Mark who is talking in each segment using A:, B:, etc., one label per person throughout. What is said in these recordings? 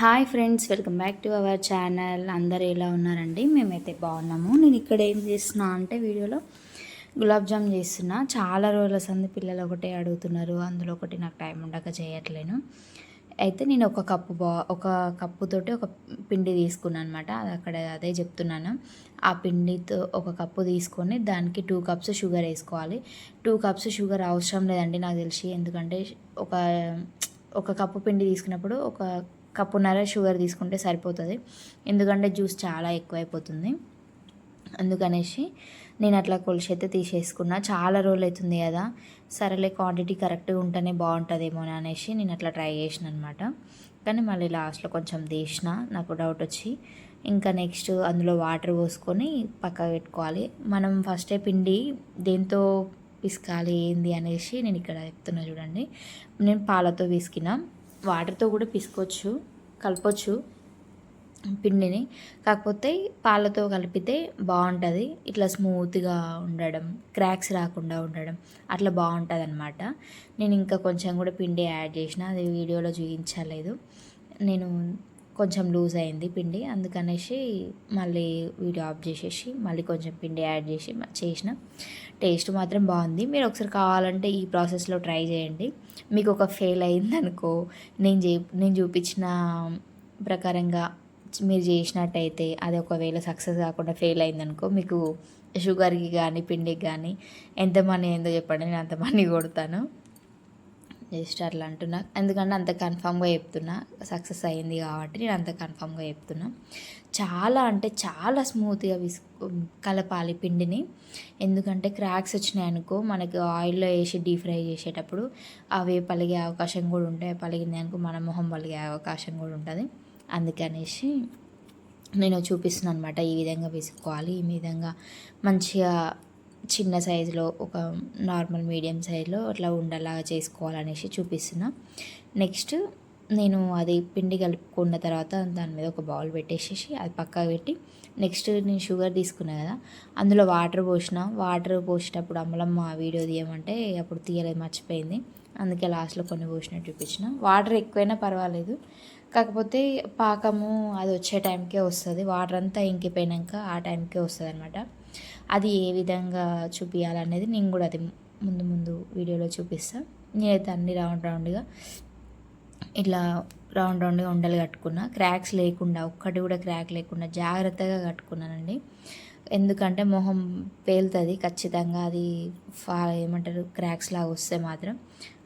A: Hi friends welcome back to our channel. అందరు ఎలా ఉన్నారండి? మేమైతే బాగున్నాము. నేను ఇక్కడ ఏం చేస్తున్నా అంటే వీడియోలో గులాబ్ జామ్ చేస్తున్నా. చాలా రోజుల సంది పిల్లలు ఒకటే అడుగుతున్నారు. అందులో ఒకటి నాకు టైం ఉండక చేయట్లేను. అయితే నేను ఒక కప్పు బా ఒక కప్పుతోటి ఒక పిండి తీసుకున్నాను అనమాట అది అక్కడ అదే చెప్తున్నాను. ఆ పిండితో ఒక కప్పు తీసుకొని దానికి టూ కప్స్ షుగర్ వేసుకోవాలి. టూ కప్స్ షుగర్ అవసరం లేదండి నాకు తెలిసి. ఎందుకంటే ఒక ఒక కప్పు పిండి తీసుకున్నప్పుడు ఒక కప్పున్నర షుగర్ తీసుకుంటే సరిపోతుంది. ఎందుకంటే జ్యూస్ చాలా ఎక్కువైపోతుంది. అందుకనేసి నేను అట్లా కొలిసి అయితే తీసేసుకున్నా. చాలా రోజులు అవుతుంది కదా. సరేలే క్వాంటిటీ కరెక్ట్గా ఉంటేనే బాగుంటుందేమో అనేసి నేను అట్లా ట్రై చేసిన అనమాట కానీ మళ్ళీ లాస్ట్లో కొంచెం తీసిన నాకు డౌట్ వచ్చి ఇంకా నెక్స్ట్ అందులో వాటర్ పోసుకొని పక్కకు పెట్టుకోవాలి. మనం ఫస్టే పిండి దేంతో పిసకాలి ఏంది అనేసి నేను ఇక్కడ చెప్తున్నా చూడండి. నేను పాలతో పిసికిన. వాటర్తో కూడా పిసుకోవచ్చు కలపచ్చు పిండిని. కాకపోతే పాలతో కలిపితే బాగుంటుంది. ఇట్లా స్మూత్గా ఉండడం క్రాక్స్ రాకుండా ఉండడం అట్లా బాగుంటుంది అనమాట నేను ఇంకా కొంచెం కూడా పిండి యాడ్ చేసిన అది వీడియోలో చూపించలేదు నేను కొంచెం లూజ్ అయింది పిండి. అందుకనేసి మళ్ళీ వీడియో ఆఫ్ చేసేసి మళ్ళీ కొంచెం పిండి యాడ్ చేసి చేసిన. టేస్ట్ మాత్రం బాగుంది. మీరు ఒకసారి కావాలంటే ఈ ప్రాసెస్లో ట్రై చేయండి. మీకు ఒక ఫెయిల్ అయిందనుకో నేను చే నేను చూపించిన ప్రకారంగా మీరు చేసినట్టయితే అది ఒకవేళ సక్సెస్ కాకుండా ఫెయిల్ అయిందనుకో మీకు షుగర్కి కానీ పిండికి కానీ ఎంత మనీ ఏందో చెప్పండి. నేను అంత మనీ కొడతాను. జస్ట్ అట్లా అంటున్నా. ఎందుకంటే అంత కన్ఫామ్గా చెప్తున్నా. సక్సెస్ అయింది కాబట్టి నేను అంత కన్ఫామ్గా చెప్తున్నా. చాలా అంటే చాలా స్మూత్గా విసు కలపాలి పిండిని. ఎందుకంటే క్రాక్స్ వచ్చినాయి అనుకో మనకి ఆయిల్లో వేసి డీప్ ఫ్రై చేసేటప్పుడు అవి పలిగే అవకాశం కూడా ఉంటాయి. పలిగింది అనుకో మన మొహం పలిగే అవకాశం కూడా ఉంటుంది. అందుకనేసి నేను చూపిస్తున్నాను అనమాట ఈ విధంగా విసుకోవాలి. ఈ విధంగా మంచిగా చిన్న సైజులో ఒక నార్మల్ మీడియం సైజులో అట్లా ఉండలాగా చేసుకోవాలనేసి చూపిస్తున్నా. నెక్స్ట్ నేను అది పిండి కలుపుకున్న తర్వాత దాని మీద ఒక బౌల్ పెట్టేసేసి అది పక్కా పెట్టి నెక్స్ట్ నేను షుగర్ తీసుకున్నా కదా అందులో వాటర్ పోసిన. వాటర్ పోసేటప్పుడు అమ్మలమ్మ వీడియో తీయమంటే అప్పుడు తీయలేదు మర్చిపోయింది. అందుకే లాస్ట్లో కొన్ని పోసినట్టు చూపించిన. వాటర్ ఎక్కువైనా పర్వాలేదు. కాకపోతే పాకము అది వచ్చే టైంకే వస్తుంది. వాటర్ అంతా ఇంకిపోయినాక ఆ టైంకే వస్తుంది అనమాట అది ఏ విధంగా చూపించాలనేది నేను కూడా అది ముందు ముందు వీడియోలో చూపిస్తాను నేనైతే అన్ని రౌండ్ రౌండ్గా ఇట్లా రౌండ్ రౌండ్గా ఉండలు కట్టుకున్నా. క్రాక్స్ లేకుండా ఒక్కటి కూడా క్రాక్ లేకుండా జాగ్రత్తగా కట్టుకున్నానండి. ఎందుకంటే మొహం పేలుతుంది ఖచ్చితంగా అది ఫా ఏమంటారు క్రాక్స్ లాగా వస్తే మాత్రం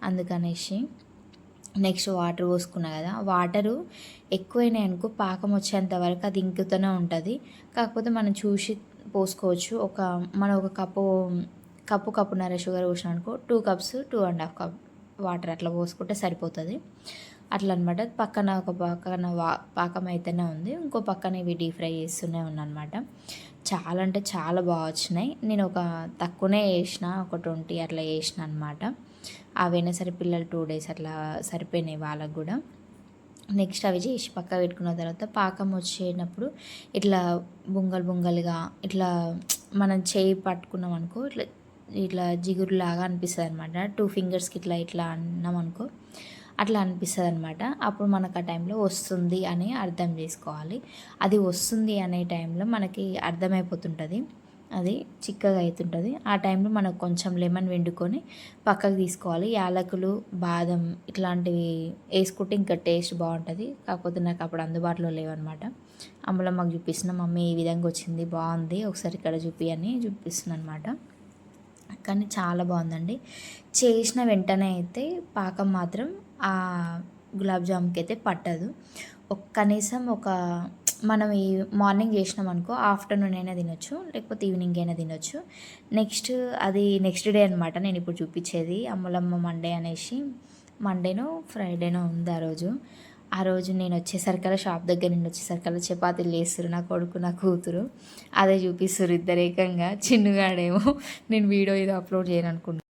A: అందుకనేసి నెక్స్ట్ వాటర్ పోసుకున్నా కదా వాటరు ఎక్కువైనాయి అనుకో పాకం వచ్చేంత వరకు అది ఇంకుతూనే ఉంటుంది. కాకపోతే మనం చూసి పోసుకోవచ్చు. ఒక మనం ఒక కప్పు కప్పు కప్పున్నర షుగర్ పోసిన అనుకో two cups two and half cup water అట్లా పోసుకుంటే సరిపోతుంది. అట్లా అనమాట పక్కన ఒక పక్కన వా పాకం అయితేనే ఉంది. ఇంకో పక్కన ఇవి డీప్ ఫ్రై చేస్తూనే ఉన్నానమాట. చాలా అంటే చాలా బాగా వచ్చినాయి. నేను ఒక తక్కువనే వేసిన ఒక ట్వంటీ అట్లా వేసిన అనమాట అవైనా సరే పిల్లలు టూ డేస్ అట్లా సరిపోయినాయి వాళ్ళకు కూడా. నెక్స్ట్ అవి చేసి పక్క పెట్టుకున్న తర్వాత పాకం వచ్చేటప్పుడు ఇట్లా బొంగలు బొంగలుగా ఇట్లా మనం చేయి పట్టుకున్నాం అనుకో ఇట్లా ఇట్లా జిగురులాగా అనిపిస్తుంది అనమాట టూ ఫింగర్స్కి ఇట్లా ఇట్లా అన్నాం అనుకో అట్లా అనిపిస్తుంది అనమాట అప్పుడు మనకు ఆ టైంలో వస్తుంది అని అర్థం చేసుకోవాలి. అది వస్తుంది అనే టైంలో మనకి అర్థమైపోతుంటుంది. అది చిక్కగా అవుతుంటుంది ఆ టైంలో మనకు కొంచెం లెమన్ వండుకొని పక్కకు తీసుకోవాలి. యాలకులు బాదం ఇట్లాంటివి వేసుకుంటే ఇంకా టేస్ట్ బాగుంటుంది. కాకపోతే నాకు అప్పుడు అందుబాటులో లేవన్నమాట. అమ్మలో మాకు చూపిస్తున్న మమ్మీ ఈ విధంగా వచ్చింది బాగుంది. ఒకసారి ఇక్కడ చూపి అని చూపిస్తుంది అనమాట కానీ చాలా బాగుందండి. చేసిన వెంటనే అయితే పాకం మాత్రం ఆ గులాబ్ జామ్కి అయితే పట్టదు. ఒక కనీసం ఒక మనం ఈ మార్నింగ్ చేసినాం అనుకో ఆఫ్టర్నూన్ అయినా తినొచ్చు లేకపోతే ఈవినింగ్ అయినా తినొచ్చు. నెక్స్ట్ అది నెక్స్ట్ డే అనమాట నేను ఇప్పుడు చూపించేది అమ్మలమ్మ మండే అనేసి. మండేనో ఫ్రైడేనో ఉంది ఆ రోజు. ఆ రోజు నేను వచ్చేసరికల్లా షాప్ దగ్గర నుండి వచ్చేసరికల్లా చపాతీలు చేస్తారు నా కొడుకు నా కూతురు. అదే చూపిస్తారు ఇద్దరు ఏకంగా చిన్నగాడేమో నేను వీడియో ఇది అప్లోడ్ చేయను అనుకుంటున్నాను